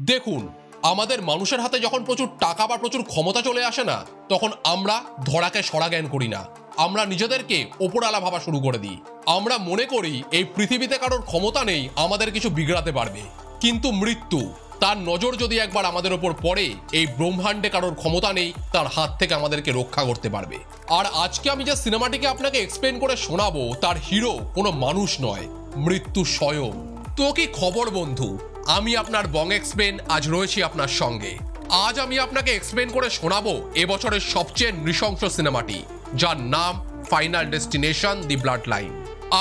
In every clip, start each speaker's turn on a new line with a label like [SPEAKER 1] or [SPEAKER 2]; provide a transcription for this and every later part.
[SPEAKER 1] দেখুন, আমাদের মানুষের হাতে যখন প্রচুর টাকা বা প্রচুর ক্ষমতা চলে আসে না, তখন আমরা ধরাকে সরা জ্ঞান করি না। আমরা নিজেদেরকে ওপরালা ভাবা শুরু করে দিই। আমরা মনে করি এই পৃথিবীতে কারোর ক্ষমতা নেই, আমাদের কিছু বিগড়াতে পারবে। কিন্তু মৃত্যু, তার নজর যদি একবার আমাদের ওপর পড়ে, এই ব্রহ্মাণ্ডে কারোর ক্ষমতা নেই, তার হাত থেকে আমাদেরকে রক্ষা করতে পারবে। আর আজকে আমি যে সিনেমাটিকে আপনাকে এক্সপ্লেন করে শোনাবো, তার হিরো কোনো মানুষ নয়, মৃত্যু স্বয়ং। তো কি খবর, বন্ধু। আমি আপনার বং এক্সপ্লেন আজ রয়েছি আপনার সঙ্গে। আজ আমি আপনাকে এক্সপ্লেন করে শোনাবো এবছরের সবচেয়ে নৃশংস সিনেমাটি, যার নাম final destination the blood line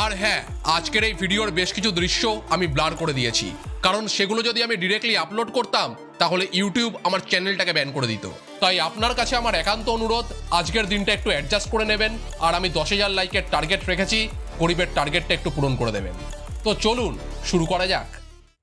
[SPEAKER 1] আর হ্যাঁ আজকের এই ভিডিওর বেশ কিছু দৃশ্য আমি ব্লার করে দিয়েছি। কারণ সেগুলো যদি আমি ডিরেক্টলি আপলোড করতাম, তাহলে ইউটিউব আমার চ্যানেলটাকে ব্যান করে দিত। তাই আপনার কাছে আমার একান্ত অনুরোধ, আজকের দিনটা একটু অ্যাডজাস্ট করে নেবেন, আর আমি দশ হাজার লাইকের টার্গেট রেখেছি, গরিবের টার্গেটটা একটু পূরণ করে দেবেন। তো চলুন, শুরু করা যাক।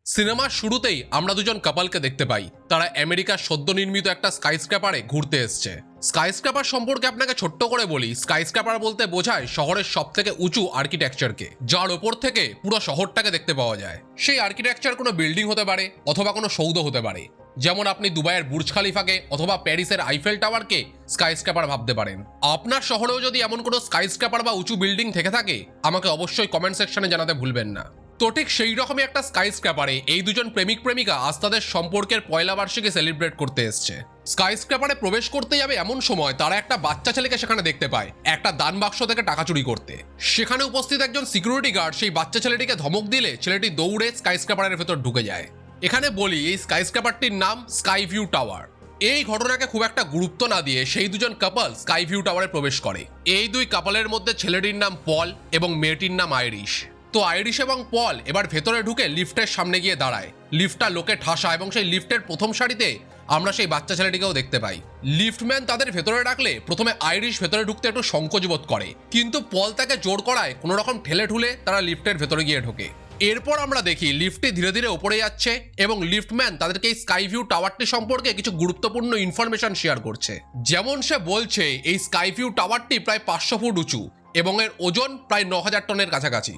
[SPEAKER 1] সিনেমার শুরুতেই আমরা দুজন কাপালকে দেখতে পাই। তারা আমেরিকার সদ্য নির্মিত একটা স্কাইস্ক্র্যাপারে ঘুরতে এসছে। স্কাইস্ক্র্যাপার সম্পর্কে আপনাকে ছোট্ট করে বলি স্কাইস্ক্র্যাপার বলতে বোঝায় শহরের সব থেকে উঁচু আর্কিটেকচারকে যার ওপর থেকে পুরো শহরটাকে দেখতে পাওয়া যায়। সেই আর্কিটেকচার কোনো বিল্ডিং হতে পারে, অথবা কোনো সৌধ হতে পারে। যেমন আপনি দুবাইয়ের বুর্জ খালিফাকে অথবা প্যারিসের আইফেল টাওয়ারকে স্কাইস্ক্র্যাপার ভাবতে পারেন। আপনার শহরেও যদি এমন কোনো স্কাইস্ক্র্যাপার বা উঁচু বিল্ডিং থেকে থাকে, আমাকে অবশ্যই কমেন্ট সেকশনে জানাতে ভুলবেন না। তো ঠিক সেই রকমই একটা স্কাই স্ক্র্যাপারে এই দুজন প্রেমিক প্রেমিকা আজ তাদের সম্পর্কের পয়লা বার্ষিকী সেলিব্রেট করতে এসছে। স্কাই স্ক্র্যাপারে প্রবেশ করতে যাবে এমন সময় তারা একটা বাচ্চা ছেলেকে সেখানে দেখতে পায়, একটা দান বাক্স থেকে টাকা চুরি করতে। সেখানে উপস্থিত একজন সিকিউরিটি গার্ড সেই বাচ্চা ছেলেটিকে ধমক দিলে ছেলেটি দৌড়ে স্কাই স্ক্র্যাপারের ভেতর ঢুকে যায়। এখানে বলি, এই স্কাই স্ক্র্যাপারটির নাম স্কাই ভিউ টাওয়ার এই ঘটনাকে খুব একটা গুরুত্ব না দিয়ে সেই দুজন কাপল স্কাই ভিউ টাওয়ারে প্রবেশ করে। এই দুই কাপলের মধ্যে ছেলেটির নাম পল এবং মেয়েটির নাম আইরিশ তো আইরিশ এবং পল এবার ভেতরে ঢুকে লিফটের সামনে গিয়ে দাঁড়ায়। লিফটটা লোকে ঠাসা এবং সেই লিফটের প্রথম সারিতে আমরা সেই বাচ্চা ছেলেটিকেও দেখতে পাই। লিফটম্যান তাদের ভেতরে রাখলে প্রথমে আইরিশ ভেতরে ঢুকতে একটু সংকোচ বোধ করে। কিন্তু পল তাকে জোর করায় কোনো রকম ঠেলে ঠুলে তারা লিফটের ভেতরে গিয়ে ঢোকে। এরপর আমরা দেখি লিফটটি ধীরে ধীরে উপরে যাচ্ছে এবং লিফটম্যান তাদেরকে এই স্কাই ভিউ টাওয়ারটি সম্পর্কে কিছু গুরুত্বপূর্ণ ইনফরমেশন শেয়ার করছে। যেমন সে বলছে, এই স্কাই ভিউ টাওয়ারটি প্রায় পাঁচশো ফুট উঁচু এবং এর ওজন প্রায় ন হাজার টনের কাছাকাছি।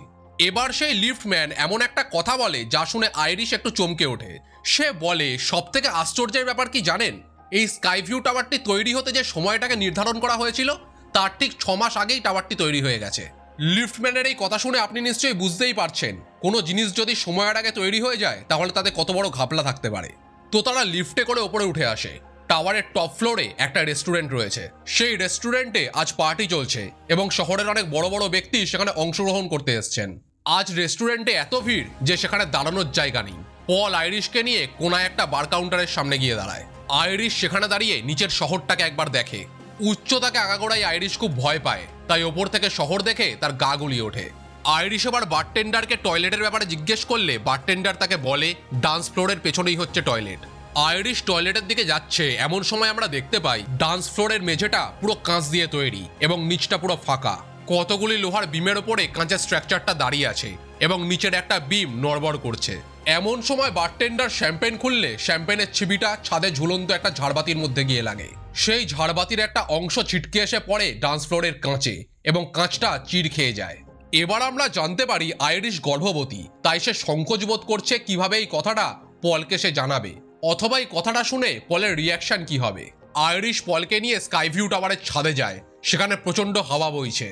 [SPEAKER 1] এবার সেই লিফটম্যান এমন একটা কথা বলে, যা শুনে আইরিশ একটু চমকে ওঠে। সে বলে সব থেকে আশ্চর্যের ব্যাপার কি জানেন? এই স্কাই ভিউ টাওয়ারটি তৈরি হতে যে সময়টাকে নির্ধারণ করা হয়েছিল, তার ঠিক ছ মাস আগেই টাওয়ারটি তৈরি হয়ে গেছে। লিফটম্যানের এই কথা শুনে আপনি নিশ্চয়ই বুঝতেই পারছেন। কোনো জিনিস যদি সময়ের আগে তৈরি হয়ে যায়, তাহলে তাতে কত বড় ঘাপলা থাকতে পারে। তো তারা লিফটে করে ওপরে উঠে আসে। টাওয়ারের টপ ফ্লোরে একটা রেস্টুরেন্ট রয়েছে। সেই রেস্টুরেন্টে আজ পার্টি চলছে এবং শহরের অনেক বড় বড় ব্যক্তি সেখানে অংশগ্রহণ করতে এসছেন। আজ রেস্টুরেন্টে এত ভিড় যে সেখানে দাঁড়ানোর জায়গা নেই। পল আইরিশকে নিয়ে কোনায় একটা বার কাউন্টারের সামনে গিয়ে দাঁড়ায়। আইরিশ সেখানে দাঁড়িয়ে নিচের শহরটাকে একবার দেখে। উচ্চতাকে আগাগোড়াই আইরিশ খুব ভয় পায়, তাই ওপর থেকে শহর দেখে তার গা গুলিয়ে ওঠে। আইরিশ এবার বারটেন্ডারকে টয়লেটের ব্যাপারে জিজ্ঞেস করলে বারটেন্ডার তাকে বলে, ডান্স ফ্লোরের পেছনেই হচ্ছে টয়লেট। আইরিশ টয়লেটের দিকে যাচ্ছে, এমন সময় আমরা দেখতে পাই, ডান্স ফ্লোরের মেঝেটা পুরো কাঁচ দিয়ে তৈরি এবং নিচটা পুরো ফাঁকা। কতগুলি লোহার বিমের ওপরে কাঁচের স্ট্রাকচারটা দাঁড়িয়ে আছে এবং নিচের একটা বিম নড়বড় করছে। এমন সময় বারটেন্ডার শ্যাম্পেন খুললে শ্যাম্পেনের ছিবিটা ছাদে ঝুলন্ত একটা ঝাড়বাতির মধ্যে গিয়ে লাগে। সেই ঝাড়বাতির একটা অংশ ছিটকে এসে পড়ে ডান্স ফ্লোরের কাঁচে এবং কাঁচটা চির খেয়ে যায়। এবার আমরা জানতে পারি আইরিশ গর্ভবতী, তাই সে সংকোচ বোধ করছে কীভাবে এই কথাটা পলকে সে জানাবে। অথবা এই কথাটা শুনে পলের রিয়াকশন কি হবে? আইরিশ পলকে নিয়ে স্কাইভিউ টাওয়ারের ছাদে যায়, সেখানে প্রচণ্ড হাওয়া বইছে।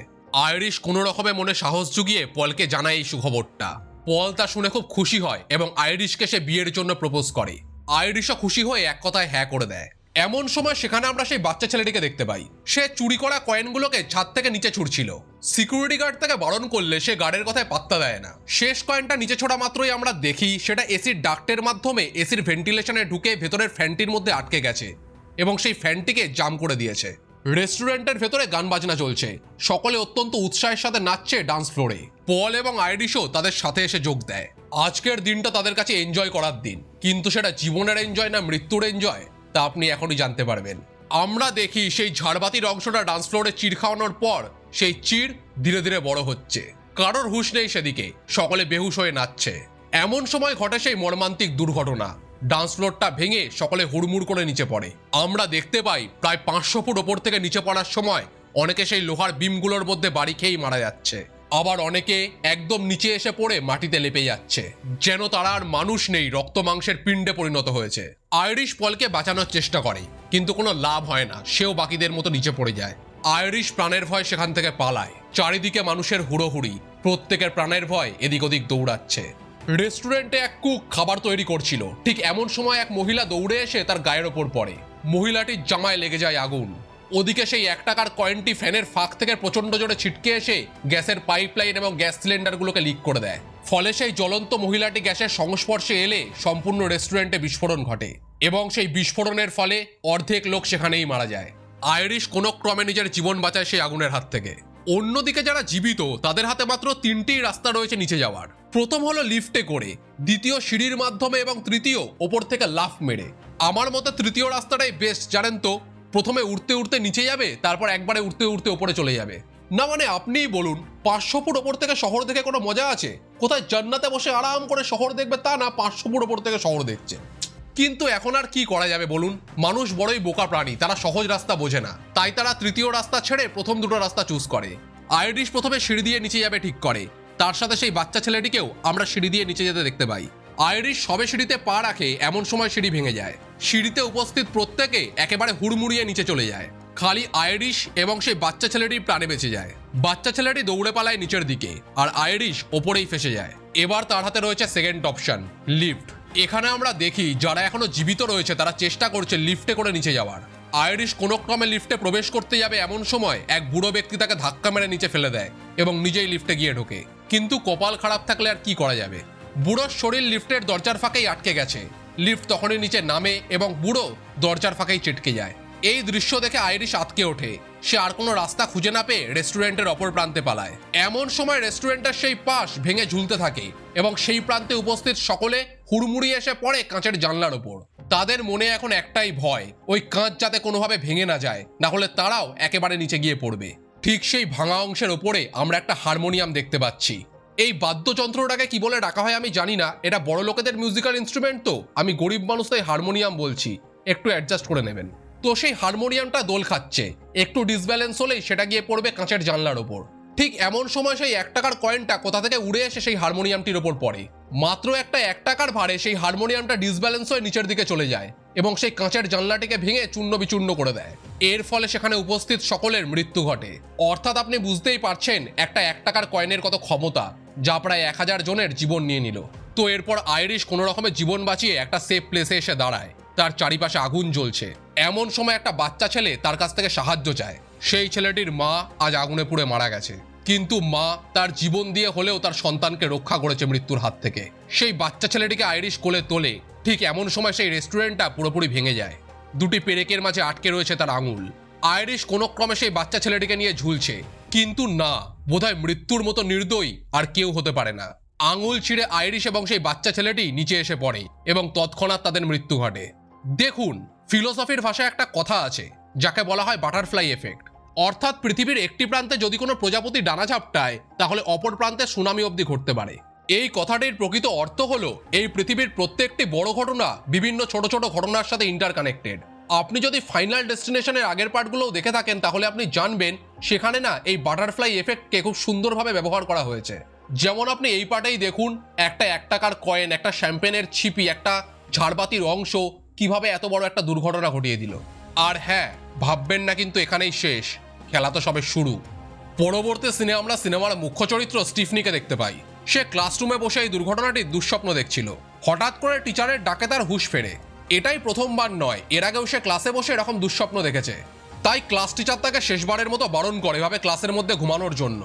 [SPEAKER 1] আইরিশ কোনো রকমে মনে সাহস জুগিয়ে পলকে জানায় এই সুখবরটা। পল তা শুনে খুব খুশি হয় এবং আইরিশকে সে বিয়ের জন্য প্রপোজ করে। আইরিশও খুশি হয়ে এক কথায় হ্যাঁ করে দেয়। এমন সময় সেখানে আমরা সেই বাচ্চা ছেলেটিকে দেখতে পাই। সে চুরি করা কয়েনগুলোকে ছাদ থেকে নিচে ছুটছিল সিকিউরিটি গার্ড তাকে বারণ করলে সে গার্ডের কথায় পাত্তা দেয় না। শেষ কয়েনটা নিচে ছোড়া মাত্রই আমরা দেখি, সেটা এসির ডাক্টের মাধ্যমে এসির ভেন্টিলেশনে ঢুকে ভেতরের ফ্যানটির মধ্যে আটকে গেছে এবং সেই ফ্যানটিকে জাম করে দিয়েছে। রেস্টুরেন্টের ভেতরে গান বাজনা চলছে। সকলে অত্যন্ত উৎসাহের সাথে নাচছে ডান্স ফ্লোরে। পল এবং আইরিশও তাদের সাথে এসে যোগ দেয়। আজকের দিনটা তাদের কাছে এনজয় করার দিন। কিন্তু সেটা জীবনের এনজয় না মৃত্যুর এনজয়, তা আপনি এখনই জানতে পারবেন। আমরা দেখি সেই ঝাড়বাতির অংশটা ডান্স ফ্লোরে চিড় খাওয়ানোর পর, সেই চিড় ধীরে ধীরে বড় হচ্ছে। কারোর হুঁশ নেই সেদিকে। সকলে বেহুশ হয়ে নাচছে। এমন সময় ঘটে সেই মর্মান্তিক দুর্ঘটনা। ডান্স ফ্লোরটা ভেঙে সকলে হুড়মুড় করে নিচে পড়ে। আমরা দেখতে পাই প্রায় পাঁচশো ফুট ওপর থেকে নিচে পড়ার সময় অনেকে সেই লোহার বিমগুলোর মধ্যে বাড়ি খেয়েই মারা যাচ্ছে। আবার অনেকে একদম নিচে এসে পড়ে মাটিতে লেপে যাচ্ছে। যেন তারা আর মানুষ নেই, রক্ত মাংসের পিণ্ডে পরিণত হয়েছে। আইরিশ পলকে বাঁচানোর চেষ্টা করে, কিন্তু কোনো লাভ হয় না, সেও বাকিদের মতো নিচে পড়ে যায়। আইরিশ প্রাণের ভয় সেখান থেকে পালায়। চারিদিকে মানুষের হুড়োহুড়ি, প্রত্যেকের প্রাণের ভয় এদিক ওদিক দৌড়াচ্ছে। রেস্টুরেন্টে এক কুক খাবার তৈরি করছিল। ঠিক এমন সময় এক মহিলা দৌড়ে এসে তার গায়ের ওপর পড়ে। মহিলাটির জামায় লেগে যায় আগুন। ওদিকে সেই এক টাকার কয়েনটি ফ্যানের ফাঁক থেকে প্রচণ্ড জোরে ছিটকে এসে গ্যাসের পাইপলাইন এবং গ্যাস সিলিন্ডারগুলোকে লিক করে দেয়। ফলে সেই জ্বলন্ত মহিলাটি গ্যাসের সংস্পর্শে এলে সম্পূর্ণ রেস্টুরেন্টে বিস্ফোরণ ঘটে এবং সেই বিস্ফোরণের ফলে অর্ধেক লোক সেখানেই মারা যায়। আইরিশ কোনো ক্রমে নিজের জীবন বাঁচায় সেই আগুনের হাত থেকে। অন্যদিকে যারা জীবিত, তাদের হাতে মাত্র তিনটি রাস্তা রয়েছে নিচে যাওয়ার। প্রথম হলো লিফটে করে, দ্বিতীয় সিঁড়ির মাধ্যমে এবং তৃতীয় ওপর থেকে লাফ মেরে। আমার মতে তৃতীয় রাস্তাটাই বেস্ট জানেন তো? প্রথমে উঠতে উঠতে নিচে যাবে, তারপর একবারে উঠতে উঠতে ওপরে চলে যাবে। না মানে আপনিই বলুন, পাঁচশো ফুট ওপর থেকে শহর দেখে কোনো মজা আছে? কোথায় জান্নাতে বসে আরাম করে শহর দেখবে তা না, পাঁচশো ফুট ওপর থেকে শহর দেখছে। কিন্তু এখন আর কি করা যাবে বলুন? মানুষ বড়ই বোকা প্রাণী, তারা সহজ রাস্তা বোঝে না। তাই তারা তৃতীয় রাস্তা ছেড়ে প্রথম দুটো রাস্তা চুজ করে। আইরিশ প্রথমে সিঁড়ি দিয়ে নিচে যাবে ঠিক করে। তার সাথে সেই বাচ্চা ছেলেটিকেও আমরা সিঁড়ি দিয়ে নিচে যেতে দেখতে পাই। আইরিশ সবে সিঁড়িতে পা রাখে এমন সময় সিঁড়ি ভেঙে যায়। সিঁড়িতে উপস্থিত প্রত্যেকে একেবারে হুড়মুড়িয়ে নিচে চলে যায়। খালি আইরিশ এবং সেই বাচ্চা ছেলেটির প্রাণে বেঁচে যায়। বাচ্চা ছেলেটি দৌড়ে পালায় নিচের দিকে আর আইরিশ ওপরেই ফেসে যায়। এবার তার হাতে রয়েছে সেকেন্ড অপশন লিফট এখানে আমরা দেখি যারা এখনও জীবিত রয়েছে তারা চেষ্টা করছে লিফটে করে নিচে যাওয়ার। আইরিশ কোনো ক্রমে লিফটে প্রবেশ করতে যাবে এমন সময় এক বুড়ো ব্যক্তি তাকে ধাক্কা মেরে নিচে ফেলে দেয় এবং নিজেই লিফটে গিয়ে ঢোকে। কিন্তু কপাল খারাপ থাকলে আর কি করা যাবে? বুড়োর শরীর লিফটের দরজার ফাঁকেই আটকে গেছে। লিফট তখনই নিচে নামে এবং বুড়ো দরজার ফাঁকেই চেটকে যায়। এই দৃশ্য দেখে আইরিশ আটকে ওঠে। সে আর কোনো রাস্তা খুঁজে না পেয়ে রেস্টুরেন্টের অপর প্রান্তে পালায়। এমন সময় রেস্টুরেন্টের সেই পাশ ভেঙে ঝুলতে থাকে এবং সেই প্রান্তে উপস্থিত সকলে হুড়মুড়ি এসে পড়ে কাঁচের জানলার ওপর। তাদের মনে এখন একটাই ভয়, ওই কাঁচ যাতে কোনোভাবে ভেঙে না যায়, না হলে তারাও একেবারে নিচে গিয়ে পড়বে। ঠিক সেই ভাঙা অংশের ওপরে আমরা একটা হারমোনিয়াম দেখতে পাচ্ছি। এই বাদ্যযন্ত্রটাকে কি বলে ডাকা হয় আমি জানি না, এটা বড় লোকেদের মিউজিক্যাল ইনস্ট্রুমেন্ট তো। আমি গরিব মানুষ, তাই হারমোনিয়াম বলছি। একটু অ্যাডজাস্ট করে নেবেন। তো সেই হারমোনিয়ামটা দোল খাচ্ছে। একটু ডিসব্যালেন্স হলেই সেটা গিয়ে পড়বে কাঁচের জানলার ওপর। ঠিক এমন সময় সেই এক টাকার কয়েনটা কোথা থেকে উড়ে এসে সেই হারমোনিয়ামটির ওপর পড়ে। মাত্র একটা এক টাকার ভারে সেই হারমোনিয়ামটা ডিসব্যালেন্স হয়ে নিচের দিকে চলে যায় এবং সেই কাঁচের জানলাটিকে ভেঙে চূর্ণ বিচূর্ণ করে দেয়। এর ফলে সেখানে উপস্থিত সকলের মৃত্যু ঘটে। অর্থাৎ আপনি বুঝতেই পারছেন, একটা এক টাকার কয়েনের কত ক্ষমতা, যা প্রায় এক হাজার জনের জীবন নিয়ে নিল। তো এরপর আইরিশ কোনো রকমের জীবন বাঁচিয়ে একটা সেফ প্লেসে এসে দাঁড়ায়। তার চারিপাশে আগুন জ্বলছে। এমন সময় একটা বাচ্চা ছেলে তার কাছ থেকে সাহায্য চায়। সেই ছেলেটির মা আজ আগুনে পুড়ে মারা গেছে। কিন্তু মা তার জীবন দিয়ে হলেও তার সন্তানকে রক্ষা করেছে মৃত্যুর হাত থেকে। সেই বাচ্চা ছেলেটিকে আইরিশ কোলে তোলে। ঠিক এমন সময় সেই রেস্টুরেন্টটা পুরোপুরি ভেঙে যায়। দুটি পেরেকের মাঝে আটকে রয়েছে তার আঙুল। আইরিশ কোনো ক্রমে সেই বাচ্চা ছেলেটিকে নিয়ে ঝুলছে। কিন্তু না, বোধহয় মৃত্যুর মতো নির্দয়ী আর কেউ হতে পারে না। আঙুল ছিঁড়ে আইরিশ এবং সেই বাচ্চা ছেলেটি নিচে এসে পড়ে এবং তৎক্ষণাৎ তাদের মৃত্যু ঘটে। দেখুন, ফিলোসফির ভাষায় একটা কথা আছে, যাকে বলা হয় বাটারফ্লাই এফেক্ট। অর্থাৎ পৃথিবীর একটি প্রান্তে যদি কোনো প্রজাপতি ডানা ঝাপটায়, তাহলে অপর প্রান্তে সুনামি অবধি ঘটতে পারে। এই কথাটির প্রকৃত অর্থ হলো, এই পৃথিবীর প্রত্যেকটি বড় ঘটনা বিভিন্ন ছোট ছোট ঘটনার সাথে ইন্টারকানেক্টেড আপনি যদি ফাইনাল ডেস্টিনেশনের আগের পার্টগুলোও দেখে থাকেন, তাহলে আপনি জানবেন, সেখানে না এই বাটারফ্লাই এফেক্টকে খুব সুন্দরভাবে ব্যবহার করা হয়েছে। যেমন আপনি এই পার্টেই দেখুন, একটা এক টাকার কয়েন একটা শ্যাম্পেনের ছিপি, একটা ঝাড়বাতির অংশ কীভাবে এত বড় একটা দুর্ঘটনা ঘটিয়ে দিল। আর হ্যাঁ ভাববেন না কিন্তু এখানেই শেষ, খেলা তো সবে শুরু। পরবর্তী সিনে আমরা সিনেমার মুখ্য চরিত্র স্টিফনিকে দেখতে পাই। সে ক্লাসরুমে বসে এই দুর্ঘটনাটির দুঃস্বপ্ন দেখছিল। হঠাৎ করে টিচারের ডাকে তার হুশ ফেরে। এটাই প্রথমবার নয়, এর আগেও সে ক্লাসে বসে এরকম দুঃস্বপ্ন দেখেছে। তাই ক্লাস টিচার তাকে শেষবারের মতো বারণ করে এভাবে ক্লাসের মধ্যে ঘুমানোর জন্য।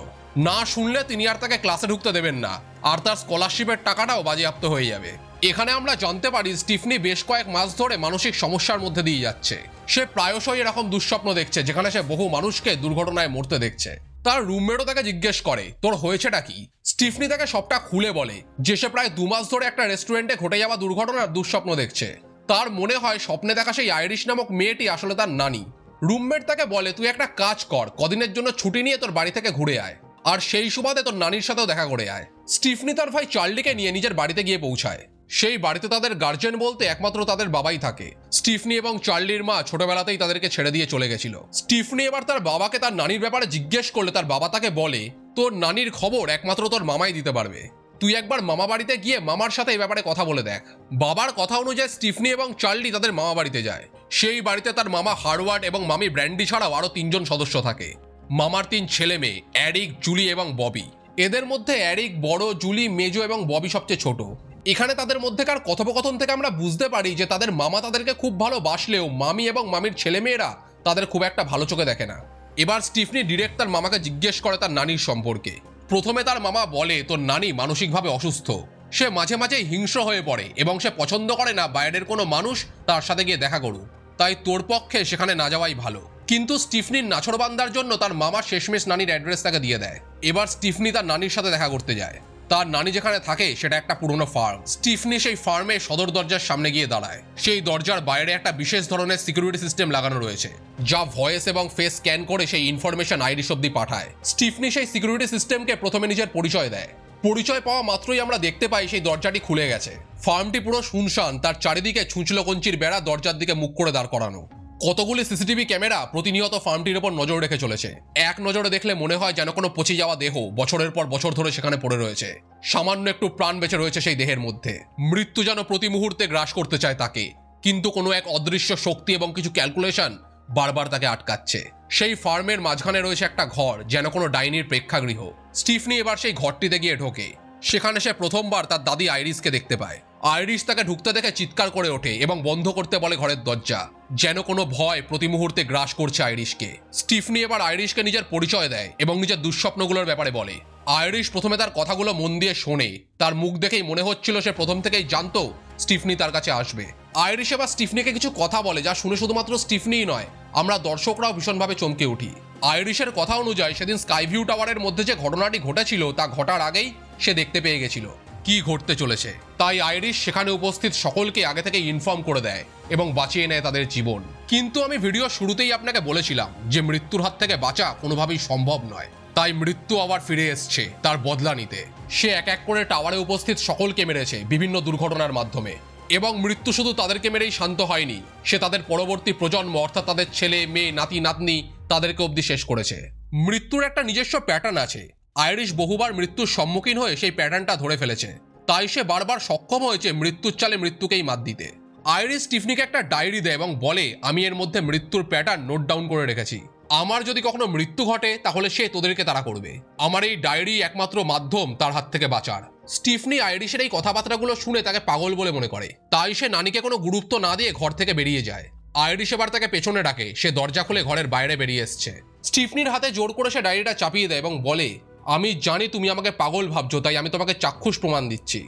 [SPEAKER 1] না শুনলে তিনি আর তাকে ক্লাসে ঢুকতে দেবেন না, আর তার স্কলারশিপের টাকাটাও বাজেয়াপ্ত হয়ে যাবে। এখানে আমরা জানতে পারি স্টিফনি বেশ কয়েক মাস ধরে মানসিক সমস্যার মধ্যে দিয়ে যাচ্ছে। সে প্রায়শই এরকম দুঃস্বপ্ন দেখছে, যেখানে সে বহু মানুষকে দুর্ঘটনায় মরতে দেখছে। তার রুমমেটও তাকে জিজ্ঞেস করে, তোর হয়েছেটা কি? স্টিফনি তাকে সবটা খুলে বলে যে সে প্রায় দু মাস ধরে একটা রেস্টুরেন্টে ঘটে যাওয়া দুর্ঘটনার দুঃস্বপ্ন দেখছে। তার মনে হয় স্বপ্নে দেখা সেই আইরিশ নামক মেয়েটি আসলে তার নানি। রুমমেট তাকে বলে, তুই একটা কাজ কর, কদিনের জন্য ছুটি নিয়ে তোর বাড়ি থেকে ঘুরে আয়, আর সেই সুবাদে তোর নানির সাথেও দেখা করে আয়। স্টিফনি তার ভাই চার্লিকে নিয়ে নিজের বাড়িতে গিয়ে পৌঁছায়। সেই বাড়িতে তাদের গার্জেন বলতে একমাত্র তাদের বাবাই থাকে। স্টিফনি এবং চার্লির মা ছোটবেলাতেই তাদেরকে ছেড়ে দিয়ে চলে গেছিল। স্টিফনি এবার তার বাবাকে তার নানির ব্যাপারে জিজ্ঞেস করলে তার বাবা তাকে বলে, তোর নানির খবর একমাত্র তোর মামাই দিতে পারবে। তুই একবার মামা বাড়িতে গিয়ে মামার সাথে এই ব্যাপারে কথা বলে দেখ। বাবার কথা অনুযায়ী স্টিফনি এবং চার্লি তাদের মামা বাড়িতে যায়। সেই বাড়িতে তার মামা হারওয়ার্ড এবং মামি ব্র্যান্ডি ছাড়াও আরও তিনজন সদস্য থাকে। মামার তিন ছেলে মেয়ে অ্যারিক জুলি এবং ববি। এদের মধ্যে অ্যারিক বড়, জুলি, মেজো এবং ববি সবচেয়ে ছোট। এখানে তাদের মধ্যেকার কথোপকথন থেকে আমরা বুঝতে পারি যে তাদের মামা তাদেরকে খুব ভালোবাসলেও মামি এবং মামির ছেলেমেয়েরা তাদের খুব একটা ভালো চোখে দেখে না। এবার স্টিফনি ডিরেক্ট তার মামাকে জিজ্ঞেস করে তার নানির সম্পর্কে। প্রথমে তার মামা বলে, তোর নানি মানসিকভাবে অসুস্থ। সে মাঝে মাঝে হিংস্র হয়ে পড়ে এবং সে পছন্দ করে না বাইরের কোনো মানুষ তার সাথে গিয়ে দেখা করুক। তাই তোর পক্ষে সেখানে না যাওয়াই ভালো। কিন্তু স্টিফনির নাছরবান্দার জন্য তার মামা শেষমেশ নানির অ্যাড্রেস তাকে দিয়ে দেয়। এবার স্টিফনি তার নানির সাথে দেখা করতে যায়। তার নানি যেখানে থাকে, সেটা একটা পুরনো ফার্ম স্টিফনি সেই ফার্মে সদর দরজার সামনে গিয়ে দাঁড়ায়। সেই দরজার বাইরে একটা বিশেষ ধরনের সিকিউরিটি সিস্টেম লাগানো রয়েছে, যা ভয়েস এবং ফেস স্ক্যান করে সেই ইনফরমেশন আইরিশ অব্দি পাঠায়। স্টিফনি সেই সিকিউরিটি সিস্টেমকে প্রথমে নিজের পরিচয় দেয়। পরিচয় পাওয়া মাত্রই আমরা দেখতে পাই সেই দরজাটি খুলে গেছে। ফার্মটি পুরো শুনশান, তার চারিদিকে ছুঁচলো কঞ্চির বেড়া দরজার দিকে মুখ করে দাঁড় করানো। কতগুলি সিসিটিভি ক্যামেরা প্রতিনিয়ত ফার্মটির ওপর নজর রেখে চলেছে? এক নজরে দেখলে মনে হয় যেন কোনো পচে যাওয়া দেহ বছরের পর বছর ধরে সেখানে পড়ে রয়েছে। সামান্য একটু প্রাণ বেঁচে রয়েছে সেই দেহের মধ্যে। মৃত্যু যেন প্রতি মুহূর্তে গ্রাস করতে চায় তাকে। কিন্তু কোনো এক অদৃশ্য শক্তি এবং কিছু ক্যালকুলেশন বারবার তাকে আটকাচ্ছে। সেই ফার্মের মাঝখানে রয়েছে একটা ঘর, যেন কোনো ডাইনির প্রেক্ষাগৃহ। স্টিফনি এবার সেই ঘরটিতে গিয়ে ঢোকে। সেখানে সে প্রথমবার তার দাদি আইরিসকে দেখতে পায়। আইরিস তাকে ঢুকতে দেখে চিৎকার করে ওঠে এবং বন্ধ করতে বলে ঘরের দরজা। যেন কোনো ভয় প্রতি মুহূর্তে গ্রাস করছে আইরিশকে। স্টিফনি এবার আইরিশকে নিজের পরিচয় দেয় এবং নিজের দুঃস্বপ্নগুলোর ব্যাপারে বলে। আইরিশ প্রথমে তার কথাগুলো মন দিয়ে শোনে। তার মুখ দেখেই মনে হচ্ছিল সে প্রথম থেকেই জানতো স্টিফনি তার কাছে আসবে। আইরিশ এবার স্টিফনিকে কিছু কথা বলে যা শুনে শুধুমাত্র স্টিফনিই নয়, আমরা দর্শকরাও ভীষণভাবে চমকে উঠি। আইরিশের কথা অনুযায়ী সেদিন স্কাইভিউ টাওয়ারের মধ্যে যে ঘটনাটি ঘটেছিল তা ঘটার আগেই সে দেখতে পেয়ে গেছিল। কি ঘটতে চলেছে? তাই আইরিশ সেখানে উপস্থিত সকলকে আগে থেকে ইনফর্ম করে দেয় এবং বাঁচিয়ে নেয় তাদের জীবন। কিন্তু আমি ভিডিও শুরুতেই আপনাকে বলেছিলাম যে মৃত্যুর হাত থেকে বাঁচা কোনোভাবেই সম্ভব নয়। তাই মৃত্যু আবার ফিরে এসছে তার বদলা নিতে। সে এক এক করে টাওয়ারে উপস্থিত সকলকে মেরেছে বিভিন্ন দুর্ঘটনার মাধ্যমে। এবং মৃত্যু শুধু তাদেরকে মেরেই শান্ত হয়নি, সে তাদের পরবর্তী প্রজন্ম, অর্থাৎ তাদের ছেলে, মেয়ে, নাতি, নাতনি তাদেরকে অবধি শেষ করেছে। মৃত্যুর একটা নিজস্ব প্যাটার্ন আছে। আইরিশ বহুবার মৃত্যুর সম্মুখীন হয়ে সেই প্যাটার্নটা ধরে ফেলেছে। তাই সে বারবার সক্ষম হয়েছে মৃত্যুর চালে মৃত্যুকেই মাত দিতে। আইরিশ স্টিফনিকে একটা ডায়েরি দেয় এবং বলে, আমি এর মধ্যে মৃত্যুর প্যাটার্ন নোট ডাউন করে রেখেছি। আমার যদি কখনো মৃত্যু ঘটে, তাহলে সে তোদেরকে তারা করবে। আমার এই ডায়েরি একমাত্র মাধ্যম তার হাত থেকে বাঁচার। স্টিফনি আইরিশের এই কথাবার্তাগুলো শুনে তাকে পাগল বলে মনে করে। তাই সে নানিকে কোনো গুরুত্ব না দিয়ে ঘর থেকে বেরিয়ে যায়। আইরিশ এবার তাকে পেছনে ডাকে। সে দরজা খুলে ঘরের বাইরে বেরিয়ে এসছে। স্টিফনির হাতে জোর করে সে ডায়েরিটা চাপিয়ে দেয় এবং বলে, আমি জানি তুমি আমাকে পাগল ভাবছ, তাই আমি তোমাকে চাক্ষুষ প্রমাণ দিচ্ছি।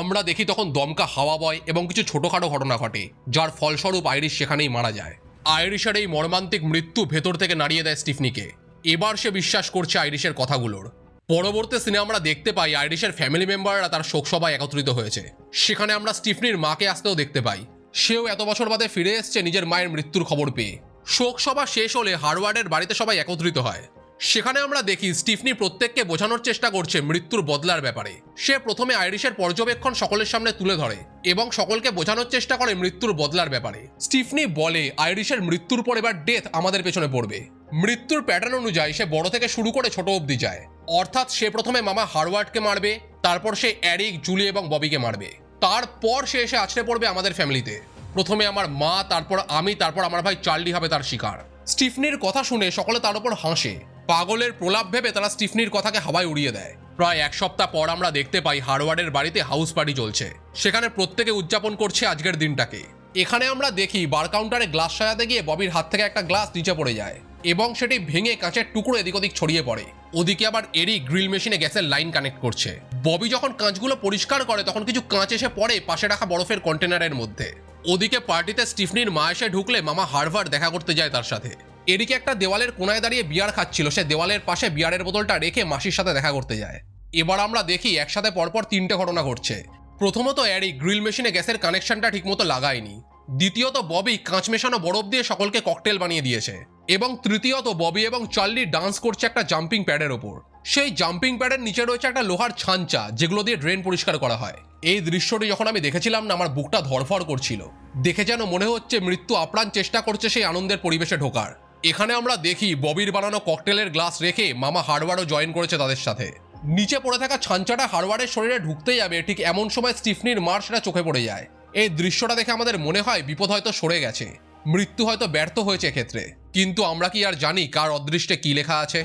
[SPEAKER 1] আমরা দেখি তখন দমকা হাওয়া বয় এবং কিছু ছোটখাটো ঘটনা ঘটে, যার ফলস্বরূপ আইরিশ সেখানেই মারা যায়। আইরিশের এই মর্মান্তিক মৃত্যু ভেতর থেকে নাড়িয়ে দেয় স্টিফনিকে। এবার সে বিশ্বাস করছে আইরিশের কথাগুলোর। পরবর্তী সিনে আমরা দেখতে পাই আইরিশের ফ্যামিলি মেম্বাররা তার শোকসভায় একত্রিত হয়েছে। সেখানে আমরা স্টিফনির মাকে আসতেও দেখতে পাই। সেও এত বছর বাদে ফিরে এসছে নিজের মায়ের মৃত্যুর খবর পেয়ে। শোকসভা শেষ হলে হারওয়ার্ডের বাড়িতে সবাই একত্রিত হয়। সেখানে আমরা দেখি স্টিফনি প্রত্যেককে বোঝানোর চেষ্টা করছে মৃত্যুর বদলার ব্যাপারে। সে প্রথমে আইরিশের পর্যবেক্ষণ সকলের সামনে তুলে ধরে এবং সকলকে বোঝানোর চেষ্টা করে মৃত্যুর বদলার ব্যাপারে। স্টিফনি বলে, আইরিশের মৃত্যুর পর এবার ডেথ আমাদের পেছনে পড়বে। মৃত্যুর প্যাটার্ন অনুযায়ী সে বড় থেকে শুরু করে ছোট অবধি যায়। অর্থাৎ সে প্রথমে মামা হারওয়ার্ডকে মারবে, তারপর সে অ্যারিক জুলি এবং ববিকে মারবে। তারপর সে এসে আছড়ে পড়বে আমাদের ফ্যামিলিতে। প্রথমে আমার মা, তারপর আমি, তারপর আমার ভাই চার্লি হবে তার শিকার। স্টিফনির কথা শুনে সকলে তার উপর হাসে। পাগলের প্রলাপ ভেবে তারা স্টিফনির কথাকে হাওয়ায় উড়িয়ে দেয়। প্রায় এক সপ্তাহ পর আমরা দেখতে পাই হারওয়ার্ডের বাড়িতে হাউস পার্টি চলছে। সেখানে প্রত্যেকে উদযাপন করছে আজকের দিনটাকে। এখানে আমরা দেখি বার কাউন্টারে গ্লাস সাজাতে গিয়ে ববির হাত থেকে একটা গ্লাস নিচে পড়ে যায় এবং সেটি ভেঙে কাঁচের টুকরো এদিক ওদিক ছড়িয়ে পড়ে। ওদিকে আবার এরি গ্রিল মেশিনে গ্যাসের লাইন কানেক্ট করছে। ববি যখন কাঁচগুলো পরিষ্কার করে, তখন কিছু কাঁচ এসে পড়ে পাশে রাখা বরফের কন্টেনারের মধ্যে। ওদিকে পার্টিতে স্টিফনির মা এসে ঢুকলে মামা হারভার দেখা করতে যায় তার সাথে। এদিকে একটা দেওয়ালের কোনায় দাঁড়িয়ে বিয়ার খাচ্ছিল, সে দেওয়ালের পাশে বিয়ারের বোতলটা রেখে মাসির সাথে দেখা করতে যায়। এবার আমরা দেখি একসাথে পরপর তিনটে ঘটনা ঘটছে। প্রথমত অ্যারি গ্রিল মেশিনে গ্যাসের কানেকশনটা ঠিকমতো লাগায়নি। দ্বিতীয়ত, ববি কাঁচ মেশানো বরফ দিয়ে সকলকে ককটেল বানিয়ে দিয়েছে। এবং তৃতীয়ত ববি এবং চার্লি ডান্স করছে একটা জাম্পিং প্যাডের ওপর। সেই জাম্পিং প্যাডের নিচে রয়েছে একটা লোহার ছাঞ্চা, যেগুলো দিয়ে ড্রেন পরিষ্কার করা হয়। এই দৃশ্যটি যখন আমি দেখেছিলাম না, আমার বুকটা ধরফর করছিল। দেখে যেন মনে হচ্ছে মৃত্যু আপ্রাণ চেষ্টা করছে সেই আনন্দের পরিবেশে ঢোকার। এখানে আমরা দেখি ববির বানানো ককটেলের গ্লাস রেখে মামা হার্ডওয়ারও জয়েন করেছে তাদের সাথে। নিচে পড়ে থাকা ছাঞ্চাটা হার্ডওয়ারের শরীরে ঢুকতে যাবে, ঠিক এমন সময় স্টিফনির মার সেটা চোখে পড়ে যায়। এই দৃশ্যটা দেখে আমাদের মনে হয় বিপদ হয়তো সরে গেছে। মৃত্যু হয়তো ব্যর্থ হয়েছে এক্ষেত্রে। কিন্তু আমরা কি আর জানি কার অদৃষ্টে কি লেখা আছে?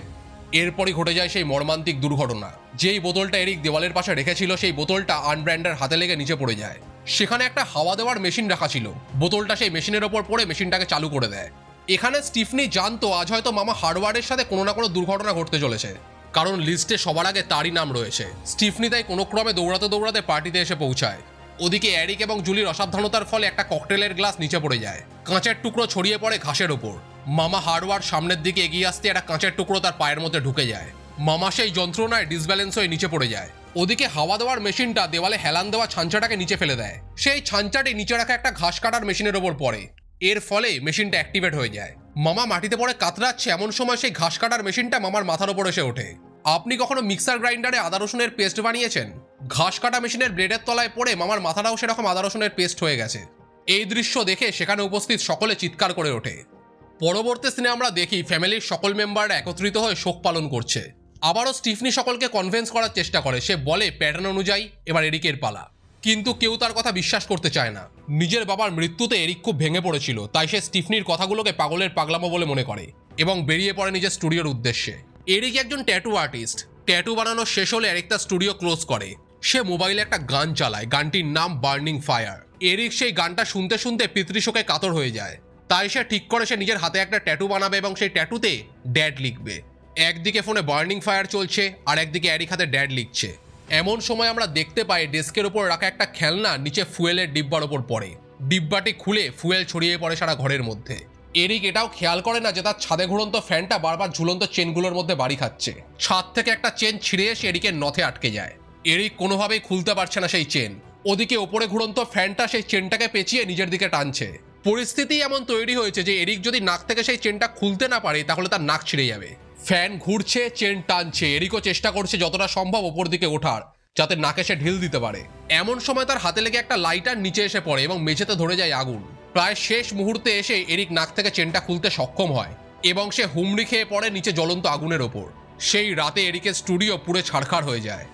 [SPEAKER 1] এরপরই ঘটে যায় সেই মর্মান্তিক দুর্ঘটনা। যেই বোতলটা এরিক দেওয়ালের পাশে রেখেছিল, সেই বোতলটা আনব্র্যান্ডের হাতে লেগে নিচে পড়ে যায়। সেখানে একটা হাওয়া দেওয়ার মেশিন রাখা ছিল। বোতলটা সেই মেশিনের ওপর পড়ে মেশিনটাকে চালু করে দেয়। এখানে স্টিফনি জানতো আজ হয়তো মামা হার্ডওয়ার্ডের সাথে কোনো না কোনো দুর্ঘটনা ঘটতে চলেছে। কারণ লিস্টে সবার আগে তারই নাম রয়েছে। স্টিফনি তাই কোনো ক্রমে দৌড়াতে দৌড়াতে পার্টিতে এসে পৌঁছায়। ওদিকে অ্যারিক এবং জুলির অসাবধানতার ফলে একটা ককটেলের গ্লাস নিচে পড়ে যায়। কাঁচের টুকরো ছড়িয়ে পড়ে ঘাসের ওপর। মামা হার্ডওয়ার সামনের দিকে এগিয়ে আসতে একটা কাঁচের টুকরো তার পায়ের মধ্যে ঢুকে যায়। মামা সেই যন্ত্রণায় ডিসব্যালেন্স হয়ে নিচে পড়ে যায়। ওদিকে হাওয়া দেওয়ার মেশিনটা দেওয়ালে হেলান দেওয়া ছাঞ্চাটাকে নিচে ফেলে দেয়। সেই ছাঞ্চাটি নিচে রাখা একটা ঘাস কাটার মেশিনের ওপর পড়ে। এর ফলে মেশিনটা অ্যাক্টিভেট হয়ে যায়। মামা মাটিতে পড়ে কাতরাচ্ছে, এমন সময় সেই ঘাস কাটার মেশিনটা মামার মাথার ওপর এসে ওঠে। আপনি কখনো মিক্সার গ্রাইন্ডারে আদা রসুনের পেস্ট বানিয়েছেন? ঘাস কাটা মেশিনের ব্লেডের তলায় পড়ে মামার মাথাটাও সেরকম আদা রসুনের পেস্ট হয়ে গেছে। এই দৃশ্য দেখে সেখানে উপস্থিত সকলে চিৎকার করে ওঠে। পরবর্তী সিনে আমরা দেখি ফ্যামিলির সকল মেম্বাররা একত্রিত হয়ে শোক পালন করছে। আবারও স্টিফনি সকলকে কনভেন্স করার চেষ্টা করে। সে বলে প্যাটার্ন অনুযায়ী এবার এরিকের পালা। কিন্তু কেউ তার কথা বিশ্বাস করতে চায় না। নিজের বাবার মৃত্যুতে এরিক খুব ভেঙে পড়েছিল, তাই সে স্টিফনির কথাগুলোকে পাগলের পাগলামো বলে মনে করে এবং বেরিয়ে পড়ে নিজের স্টুডিওর উদ্দেশ্যে। এরিক একজন ট্যাটু আর্টিস্ট ট্যাটু বানানো শেষ হলে এরিক তার স্টুডিও ক্লোজ করে। সে মোবাইলে একটা গান চালায়, গানটির নাম বার্নিং ফায়ার। এরিক সেই গানটা শুনতে শুনতে পিতৃশোকে কাতর হয়ে যায়। তাই সে ঠিক করে সে নিজের হাতে একটা ট্যাটু বানাবে এবং সেই ট্যাটুতে ড্যাড লিখবে। একদিকে ফোনে বার্নিং ফায়ার চলছে, আর একদিকে এরিক হাতে ড্যাড লিখছে। এমন সময় আমরা দেখতে পাই ডেস্কের ওপর রাখা একটা খেলনা নিচে ফুয়েলের ডিব্বার ওপর পড়ে। ডিব্বাটি খুলে ফুয়েল ছড়িয়ে পড়ে সারা ঘরের মধ্যে। এরিক এটাও খেয়াল করে না যে তার ছাদে ঘুরন্ত ফ্যানটা বারবার ঝুলন্ত চেনগুলোর মধ্যে বাড়ি খাচ্ছে। ছাদ থেকে একটা চেন ছিঁড়ে এসে এরিকের নথে আটকে যায়। এরিক কোনোভাবেই খুলতে পারছে না সেই চেন। ওদিকে ওপরে ঘুরন্ত ফ্যানটা সেই চেনটাকে পেঁচিয়ে নিজের দিকে টানছে। পরিস্থিতি এমন তৈরি হয়েছে যে এরিক যদি নাক থেকে সেই চেনটা খুলতে না পারে, তাহলে তার নাক ছিঁড়ে যাবে। ফ্যান ঘুরছে, চেন টানছে, এরিকও চেষ্টা করছে যতটা সম্ভব ওপর দিকে ওঠার, যাতে নাকে সে ঢিল দিতে পারে। এমন সময় তার হাতে লেগে একটা লাইটার নিচে এসে পড়ে এবং মেঝেতে ধরে যায় আগুন। প্রায় শেষ মুহূর্তে এসে এরিক নাক থেকে চেনটা খুলতে সক্ষম হয় এবং সে হুমড়ি খেয়ে পড়ে নিচে জ্বলন্ত আগুনের ওপর। সেই রাতে এরিকের স্টুডিও পুরো ছাড়খাড় হয়ে যায়।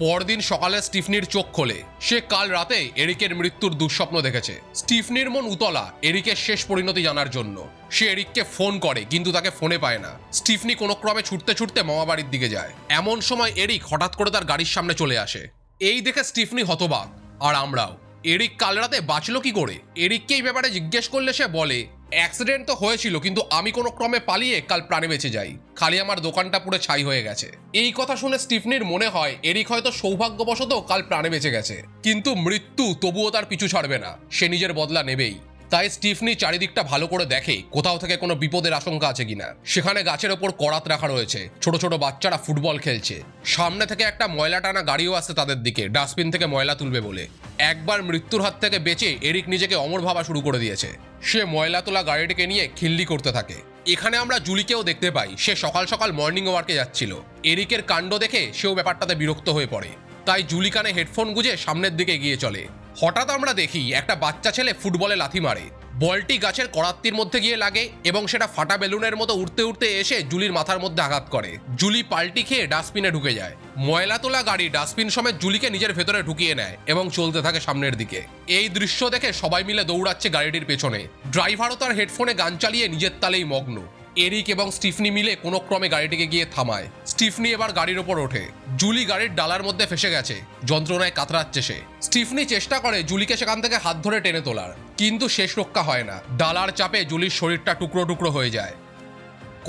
[SPEAKER 1] পরদিন সকালে স্টিফনির চোখ খোলে। সে কাল রাতে এরিকের মৃত্যুর দুঃস্বপ্ন দেখেছে। স্টিফনির মন উতলা, এরিকের শেষ পরিণতি জানার জন্য। সে এরিককে ফোন করে, কিন্তু তাকে ফোনে পায় না। স্টিফনি কোনো ক্রমে ছুটতে ছুটতে মামা বাড়ির দিকে যায়। এমন সময় এরিক হঠাৎ করে তার গাড়ির সামনে চলে আসে। এই দেখে স্টিফনি হতবাক। আর আমরাও। এরিক কাল রাতে বাঁচল কি করে? এরিককে এই ব্যাপারে জিজ্ঞেস করলে সে বলে অ্যাক্সিডেন্ট তো হয়েছিল, কিন্তু আমি কোনো ক্রমে পালিয়ে কাল প্রাণে বেঁচে যাই। খালি আমার দোকানটা পুরো ছাই হয়ে গেছে। এই কথা শুনে স্টিফনির মনে হয়, এরিক হয়তো সৌভাগ্যবশত কাল প্রাণে বেঁচে গেছে। কিন্তু মৃত্যু তবুও তার পিছু ছাড়বে না, সে নিজের বদলা নেবেই। তাই স্টিফনি চারিদিকটা ভালো করে দেখে কোথাও থেকে কোনো বিপদের আশঙ্কা আছে কিনা। সেখানে গাছের ওপর করাত রাখা রয়েছে, ছোট ছোট বাচ্চারা ফুটবল খেলছে। সামনে থেকে একটা ময়লা টানা গাড়িও আসছে তাদের দিকে, ডাস্টবিন থেকে ময়লা তুলবে বলে। একবার মৃত্যুর হাত থেকে বেঁচে এরিক নিজেকে অমর ভাবা শুরু করে দিয়েছে। সে ময়লা তোলা গাড়িটিকে নিয়ে খিল্লি করতে থাকে। এখানে আমরা জুলিকেও দেখতে পাই, সে সকাল সকাল মর্নিং ওয়ার্কে যাচ্ছিল। এরিকের কাণ্ড দেখে সেও ব্যাপারটাতে বিরক্ত হয়ে পড়ে। তাই জুলিকানে হেডফোন গুঁজে সামনের দিকে এগিয়ে চলে। হঠাৎ আমরা দেখি, একটা বাচ্চা ছেলে ফুটবলে লাথি মারে। বলটি গাছের করাত্তির মধ্যে গিয়ে লাগে এবং সেটা ফাটা বেলুনের মতো উড়তে উড়তে এসে জুলির মাথার মধ্যে আঘাত করে। জুলি পাল্টি খেয়ে ডাস্টবিনে ঢুকে যায়। ময়লা তোলা গাড়ি ডাস্টবিন সমেত জুলিকে নিজের ভেতরে ঢুকিয়ে নেয় এবং চলতে থাকে সামনের দিকে। এই দৃশ্য দেখে সবাই মিলে দৌড়াচ্ছে গাড়িটির পেছনে। ড্রাইভারও তার হেডফোনে গান চালিয়ে নিজের তালেই মগ্ন। এরিক এবং স্টিফনি মিলে কোনো ক্রমে গাড়িটিকে গিয়ে থামায়। স্টিফনি এবার গাড়ির ওপর ওঠে। জুলি গাড়ির ডালার মধ্যে ফেসে গেছে। যন্ত্রণায় কাতরাচ্ছে সে। স্টিফনি চেষ্টা করে জুলিকে সেখান থেকে হাত ধরে টেনে তোলার। কিন্তু শেষ রক্ষা হয় না। ডালার চাপে জুলির শরীরটা টুকরো টুকরো হয়ে যায়।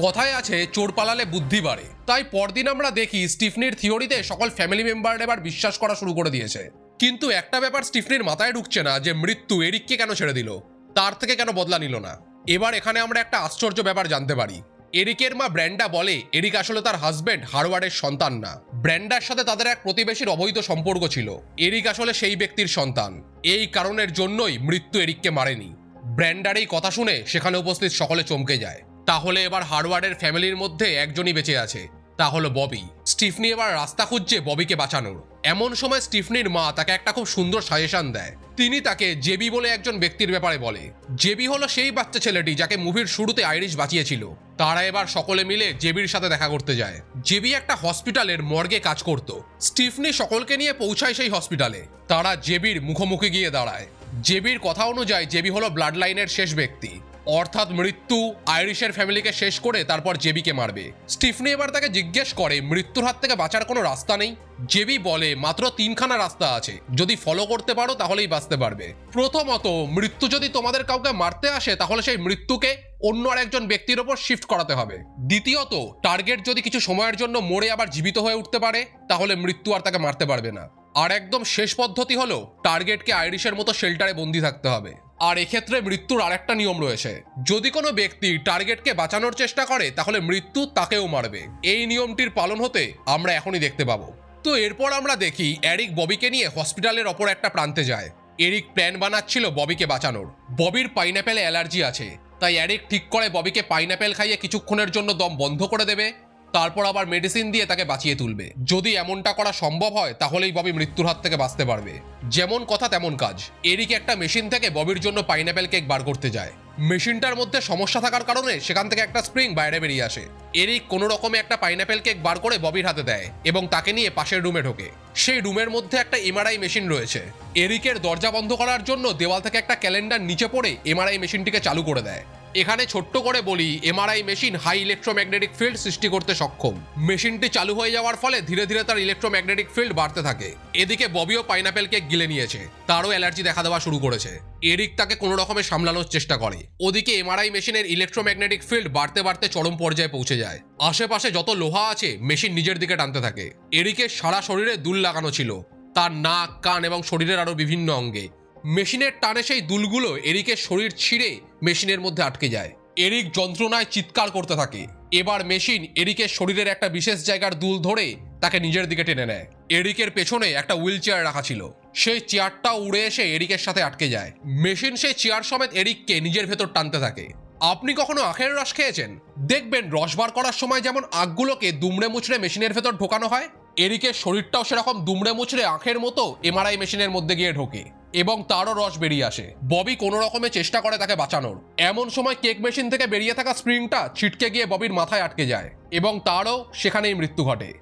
[SPEAKER 1] কথায় আছে, চোর পালালে বুদ্ধি বাড়ে। তাই পরদিন আমরা দেখি স্টিফনির থিওরিতে সকল ফ্যামিলি মেম্বার এবার বিশ্বাস করা শুরু করে দিয়েছে। কিন্তু একটা ব্যাপার স্টিফনির মাথায় ঢুকছে না যে মৃত্যু এরিককে কেন ছেড়ে দিল? তার থেকে কেন বদলা নিল না? এবার এখানে আমরা একটা আশ্চর্য ব্যাপার জানতে পারি। এরিকের মা ব্র্যান্ডা বলে, এরিক আসলে তার হাজবেন্ড হারওয়ার্ডের সন্তান না। ব্র্যান্ডার সাথে তাদের এক প্রতিবেশীর অবৈধ সম্পর্ক ছিল। এরিক আসলে সেই ব্যক্তির সন্তান। এই কারণের জন্যই মৃত্যু এরিককে মারেনি। ব্র্যান্ডার এই কথা শুনে সেখানে উপস্থিত সকলে চমকে যায়। তাহলে এবার হারওয়ার্ডের ফ্যামিলির মধ্যে একজনই বেঁচে আছে। তা হলো ববি। স্টিফনি এবার রাস্তা খুঁজছে ববিকে বাঁচানোর। এমন সময় স্টিফনির মা তাকে একটা খুব সুন্দর সাজেশন দেয়। তিনি তাকে জেবি বলে একজন ব্যক্তির ব্যাপারে বলে। জেবি হলো সেই বাচ্চা ছেলেটি যাকে মুভির শুরুতে আইরিশ বাঁচিয়েছিল। তারা এবার সকলে মিলে জেবির সাথে দেখা করতে যায়। জেবি একটা হসপিটালের মর্গে কাজ করত। স্টিফনি সকলকে নিয়ে পৌঁছায় সেই হসপিটালে। তারা জেবির মুখোমুখি গিয়ে দাঁড়ায়। জেবির কথা অনুযায়ী জেবি হলো ব্লাড লাইনের শেষ ব্যক্তি। অর্থাৎ মৃত্যু আইরিশের ফ্যামিলিকে শেষ করে তারপর জেবিকে মারবে। স্টিফনি এবার তাকে জিজ্ঞেস করে, মৃত্যুর হাত থেকে বাঁচার কোনো রাস্তা নেই? জেবি বলে, মাত্র তিনখানা রাস্তা আছে। যদি ফলো করতে পারো, তাহলেই বাঁচতে পারবে। প্রথমত, মৃত্যু যদি তোমাদের কাউকে মারতে আসে, তাহলে সেই মৃত্যুকে অন্য আরেকজন ব্যক্তির ওপর শিফট করাতে হবে। দ্বিতীয়ত টার্গেট যদি কিছু সময়ের জন্য মরে আবার জীবিত হয়ে উঠতে পারে, তাহলে মৃত্যু আর তাকে মারতে পারবে না। আর একদম শেষ পদ্ধতি হলো টার্গেটকে আইরিশের মতো শেল্টারে বন্দি থাকতে হবে। আর এক্ষেত্রে মৃত্যুর আরেকটা নিয়ম রয়েছে। যদি কোনো ব্যক্তি টার্গেটকে বাঁচানোর চেষ্টা করে, তাহলে মৃত্যু তাকেও মারবে। এই নিয়মটির পালন হতে আমরা এখনই দেখতে পাবো। তো এরপর আমরা দেখি, এরিক ববিকে নিয়ে হসপিটালের ওপর একটা প্রান্তে যায়। এরিক প্ল্যান বানাচ্ছিল ববিকে বাঁচানোর। ববির পাইনাপেলে অ্যালার্জি আছে। তাই অ্যারিক ঠিক করে ববিকে পাইনাপেল খাইয়ে কিছুক্ষণের জন্য দম বন্ধ করে দেবে। তারপর আবার মেডিসিন দিয়ে তাকে বাঁচিয়ে তুলবে। যদি এমনটা করা সম্ভব হয়, তাহলেই ববি মৃত্যুর হাত থেকে বাঁচতে পারবে। যেমন কথা তেমন কাজ। এরিক একটা মেশিন থেকে ববির জন্য পাইনাপেল কেক বার করতে যায়। মেশিনটার মধ্যে সমস্যা থাকার কারণে সেখান থেকে একটা স্প্রিং বাইরে বেরিয়ে আসে। এরিক কোনো রকমে একটা পাইনাপেল কেক বার করে ববির হাতে দেয় এবং তাকে নিয়ে পাশের রুমে ঢোকে। সেই রুমের মধ্যে একটা এমআরআই মেশিন রয়েছে। এরিকের দরজা বন্ধ করার জন্য দেওয়াল থেকে একটা ক্যালেন্ডার নিচে পড়ে এমআরআই মেশিনটিকে চালু করে দেয়। এখানে ছোট্ট করে বলি MRI machine high electromagnetic field সৃষ্টি করতে সক্ষম। মেশিনটি চালু হয়ে যাওয়ার ফলে ধীরে ধীরে তার ইলেকট্রোম্যাগনেটিক ফিল্ড বাড়তে থাকে। এদিকে ববিও পাইনাপেল কেক গিলে নিয়েছে। তারও অ্যালার্জি দেখা দেওয়া শুরু করেছে। এরিক তাকে কোনো রকমে সামলানোর চেষ্টা করে। ওদিকে এমআরআই মেশিনের ইলেকট্রোম্যাগনেটিক ফিল্ড বাড়তে বাড়তে চরম পর্যায়ে পৌঁছে যায়। আশেপাশে যত লোহা আছে মেশিন নিজের দিকে টানতে থাকে। এরিকের সারা শরীরে দুল লাগানো ছিল। তার নাক, কান এবং শরীরের আরও বিভিন্ন অঙ্গে। মেশিনের টানে সেই দুলগুলো এরিকের শরীর ছিঁড়ে মেশিনের মধ্যে আটকে যায়। এরিক যন্ত্রণায় চিৎকার করতে থাকে। এবার মেশিন এরিকের শরীরের একটা বিশেষ জায়গার দুল ধরে তাকে নিজের দিকে টেনে নেয়। এরিকের পেছনে একটা হুইল চেয়ার রাখা ছিল। সেই চেয়ারটা উড়ে এসে এরিকের সাথে আটকে যায়। মেশিন সেই চেয়ার সমেত এরিককে নিজের ভেতর টানতে থাকে। আপনি কখনো আখের রস খেয়েছেন? দেখবেন রস বার করার সময় যেমন আখগুলোকে দুমড়ে মুচড়ে মেশিনের ভেতর ঢোকানো হয়, এরিকের শরীরটাও সেরকম দুমড়ে মুচড়ে আখের মতো এমআরআই মেশিনের মধ্যে গিয়ে ঢোকে। এবং তারও রস বেরিয়ে আসে। ববি কোনো রকমে চেষ্টা করে তাকে বাঁচানোর। এমন সময় কেক মেশিন থেকে বেরিয়ে থাকা স্প্রিংটা ছিটকে গিয়ে ববির মাথায় আটকে যায় এবং তারও সেখানেই মৃত্যু ঘটে।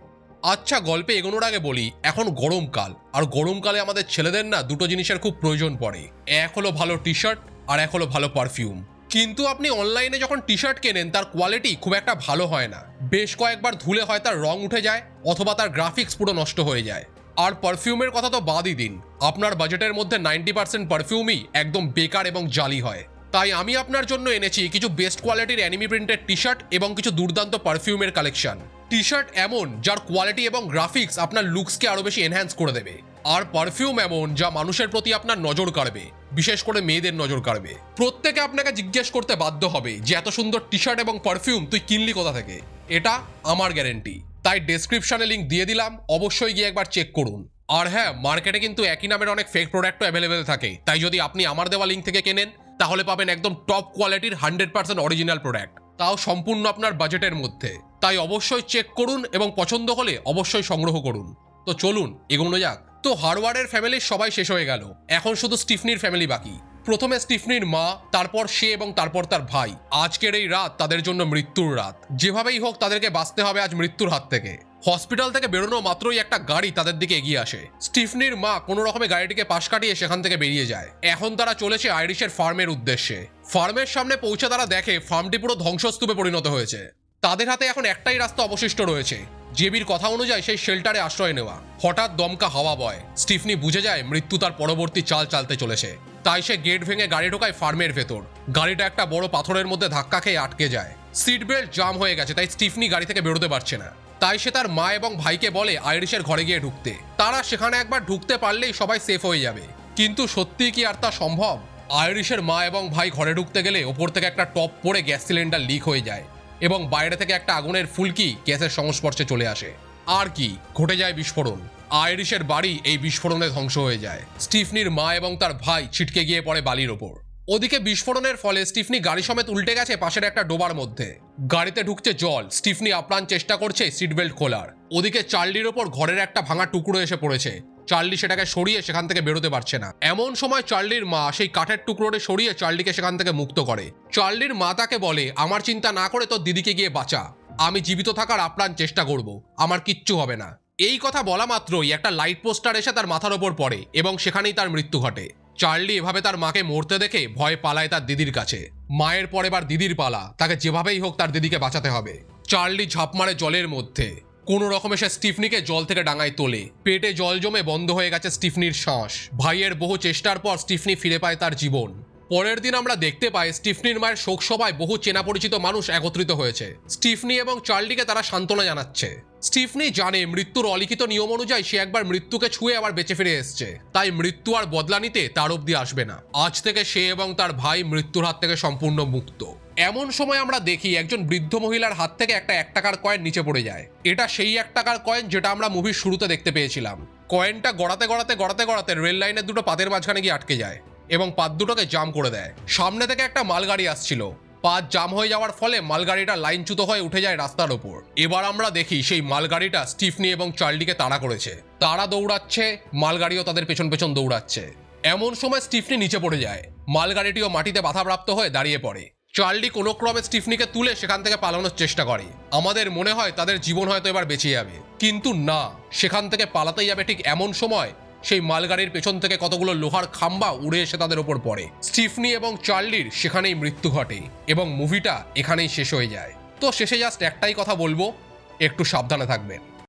[SPEAKER 1] আচ্ছা গল্পে এগোনোর আগে বলি, এখন গরমকাল। আর গরমকালে আমাদের ছেলেদের না দুটো জিনিসের খুব প্রয়োজন পড়ে। এক হলো ভালো টি শার্ট আর এক হলো ভালো পারফিউম। কিন্তু আপনি অনলাইনে যখন টি শার্ট কেনেন, তার কোয়ালিটি খুব একটা ভালো হয় না। বেশ কয়েকবার ধুলে হয় তার রং উঠে যায়, অথবা তার গ্রাফিক্স পুরো নষ্ট হয়ে যায়। আর পারফিউমের কথা তো বাদই দিন। আপনার বাজেটের মধ্যে নাইনটি পার্সেন্ট পারফিউমই একদম বেকার এবং জালি হয়। তাই আমি আপনার জন্য এনেছি কিছু বেস্ট কোয়ালিটির অ্যানিমি প্রিন্টের টি শার্ট এবং কিছু দুর্দান্ত পারফিউমের কালেকশন টি শার্ট এমন যার কোয়ালিটি এবং গ্রাফিক্স আপনার লুকসকে আরও বেশি এনহ্যান্স করে দেবে। আর পারফিউম এমন যা মানুষের প্রতি আপনার নজর কাড়বে, বিশেষ করে মেয়েদের নজর কাড়বে। প্রত্যেকে আপনাকে জিজ্ঞেস করতে বাধ্য হবে যে এত সুন্দর টি শার্ট এবং পারফিউম তুই কিনলি কোথা থেকে? এটা আমার গ্যারেন্টি তাই ডেসক্রিপশনে লিঙ্ক দিয়ে দিলাম, অবশ্যই গিয়ে একবার চেক করুন। আর হ্যাঁ মার্কেটে কিন্তু একই নামের অনেক ফেক প্রোডাক্টও অ্যাভেলেবেল থাকে। তাই যদি আপনি আমার দেওয়া লিঙ্ক থেকে কেনেন, তাহলে পাবেন একদম টপ কোয়ালিটির হান্ড্রেড পার্সেন্ট অরিজিনাল প্রোডাক্ট তাও সম্পূর্ণ আপনার বাজেটের মধ্যে। তাই অবশ্যই চেক করুন এবং পছন্দ হলে অবশ্যই সংগ্রহ করুন। তো চলুন, এগোনো যাক। তো হারওয়ার্ডের ফ্যামিলির সবাই শেষ হয়ে গেল। এখন শুধু স্টিফনির ফ্যামিলি বাকি। প্রথমে স্টিফনির মা, তারপর সে এবং তারপর তার ভাই। আজকের এই রাত তাদের জন্য মৃত্যুর রাত। যেভাবেই হোক, তাদেরকে বাঁচতে হবে আজ মৃত্যুর হাত থেকে। হসপিটাল থেকে বেরোনো মাত্রই একটা গাড়ি তাদের দিকে এগিয়ে আসে। স্টিফনির মা কোনো রকমে গাড়িটিকে পাশ কাটিয়ে সেখান থেকে বেরিয়ে যায়। এখন তারা চলেছে আইরিশের ফার্মের উদ্দেশ্যে। ফার্মের সামনে পৌঁছে তারা দেখে ফার্মটি পুরো ধ্বংসস্তূপে পরিণত হয়েছে। তাদের হাতে এখন একটাই রাস্তা অবশিষ্ট রয়েছে। জেবির কথা অনুযায়ী সেই শেল্টারে আশ্রয় নেওয়া। হঠাৎ দমকা হাওয়া বয়। স্টিফনি বুঝে যায় মৃত্যু তার পরবর্তী চাল চালতে চলেছে। তাই সে গেট ভেঙে গাড়ি ঢোকায় ফার্মের ভেতর। গাড়িটা একটা বড় পাথরের মধ্যে ধাক্কা খেয়ে আটকে যায়। সিট বেল্ট জাম হয়ে গেছে, তাই স্টিফনি গাড়ি থেকে বেরোতে পারছে না। তাই সে তার মা এবং ভাইকে বলে আইরিশের ঘরে গিয়ে ঢুকতে। তারা সেখানে একবার ঢুকতে পারলেই সবাই সেফ হয়ে যাবে। কিন্তু সত্যি কি আর তা সম্ভব? আইরিশের মা এবং ভাই ঘরে ঢুকতে গেলে ওপর থেকে একটা টপ পড়ে গ্যাস সিলিন্ডার লিক হয়ে যায় এবং বাইরে থেকে একটা আগুনের ফুলকি গ্যাসের সংস্পর্শে চলে আসে। আর কি, ঘটে যায় বিস্ফোরণ। আইরিশের বাড়ি এই বিস্ফোরণে ধ্বংস হয়ে যায়। স্টিফনির মা এবং তার ভাই ছিটকে গিয়ে পড়ে বালির ওপর। ওদিকে বিস্ফোরণের ফলে স্টিফনি গাড়ি সমেত উল্টে গেছে পাশের একটা ডোবার মধ্যে। গাড়িতে ঢুকছে জল। স্টিফনি আপ্রাণ চেষ্টা করছে সিট বেল্ট খোলার। ওদিকে চার্লির ওপর ঘরের একটা ভাঙা টুকরো এসে পড়েছে। চার্লি সেটাকে সরিয়ে সেখান থেকে বেরোতে পারছে না। এমন সময় চার্লির মা সেই কাঠের টুকরোটা সরিয়ে চার্লিকে সেখান থেকে মুক্ত করে। চার্লির মা তাকে বলে, আমার চিন্তা না করে তোর দিদিকে গিয়ে বাঁচা। আমি জীবিত থাকার আপ্রাণ চেষ্টা করব। আমার কিচ্ছু হবে না। এই কথা বলা মাত্রই একটা লাইট পোস্টার এসে তার মাথার ওপর পড়ে এবং সেখানেই তার মৃত্যু ঘটে। চার্লি এভাবে তার মাকে মরতে দেখে ভয় পালায় তার দিদির কাছে। মায়ের পর এবার দিদির পালা, তাকে যেভাবেই হোক তার দিদিকে বাঁচাতে হবে। চার্লি ঝাঁপ মারে জলের মধ্যে। কোনো রকমে সে স্টিফনিকে জল থেকে ডাঙায় তোলে। পেটে জল জমে বন্ধ হয়ে গেছে স্টিফনির শ্বাস। ভাইয়ের বহু চেষ্টার পর স্টিফনি ফিরে পায় তার জীবন। পরের দিন আমরা দেখতে পাই স্টিফনির মায়ের শোক সভায় বহু চেনা পরিচিত মানুষ একত্রিত হয়েছে। স্টিফনি এবং চার্লিকে তারা সান্ত্বনা জানাচ্ছে। স্টিফনি জানে মৃত্যুর অলিখিত নিয়ম অনুযায়ী সে একবার মৃত্যুকে ছুঁয়ে আবার বেঁচে ফিরে এসছে। তাই মৃত্যু আর বদলা নিতে তার অব্দি আসবে না। আজ থেকে সে এবং তার ভাই মৃত্যুর হাত থেকে সম্পূর্ণ মুক্ত। এমন সময় আমরা দেখি একজন বৃদ্ধ মহিলার হাত থেকে একটা এক টাকার কয়েন নিচে পড়ে যায়। এটা সেই এক টাকার কয়েন যেটা আমরা মুভির শুরুতে দেখতে পেয়েছিলাম। কয়েনটা গড়াতে গড়াতে গড়াতে গড়াতে রেল লাইনের দুটো পাতের মাঝখানে গিয়ে আটকে যায় এবং পাত দুটোকে জাম করে দেয়। সামনে থেকে একটা মালগাড়ি আসছিল। পাত জাম হয়ে যাওয়ার ফলে মালগাড়িটা লাইনচ্যুত হয়ে উঠে যায় রাস্তার ওপর। এবার আমরা দেখি সেই মালগাড়িটা স্টিফনি এবং চার্লিকে তাড়া করেছে। তারা দৌড়াচ্ছে, মালগাড়িও তাদের পেছন পেছন দৌড়াচ্ছে। এমন সময় স্টিফনি নিচে পড়ে যায়। মালগাড়িটিও মাটিতে বাধাপ্রাপ্ত হয়ে দাঁড়িয়ে পড়ে। চার্লি কোনো ক্রমে স্টিফনিকে তুলে সেখান থেকে পালানোর চেষ্টা করে। আমাদের মনে হয় তাদের জীবন হয়তো এবার বেঁচে যাবে। কিন্তু না, সেখান থেকে পালাতে যাবে ঠিক এমন সময় সেই মালগাড়ির পেছন থেকে কতগুলো লোহার খাম্বা উড়ে এসে তাদের ওপর পড়ে। স্টিফনি এবং চার্লির সেখানেই মৃত্যু ঘটে এবং মুভিটা এখানেই শেষ হয়ে যায়। তো শেষে জাস্ট একটাই কথা বলব, একটু সাবধানে থাকবেন।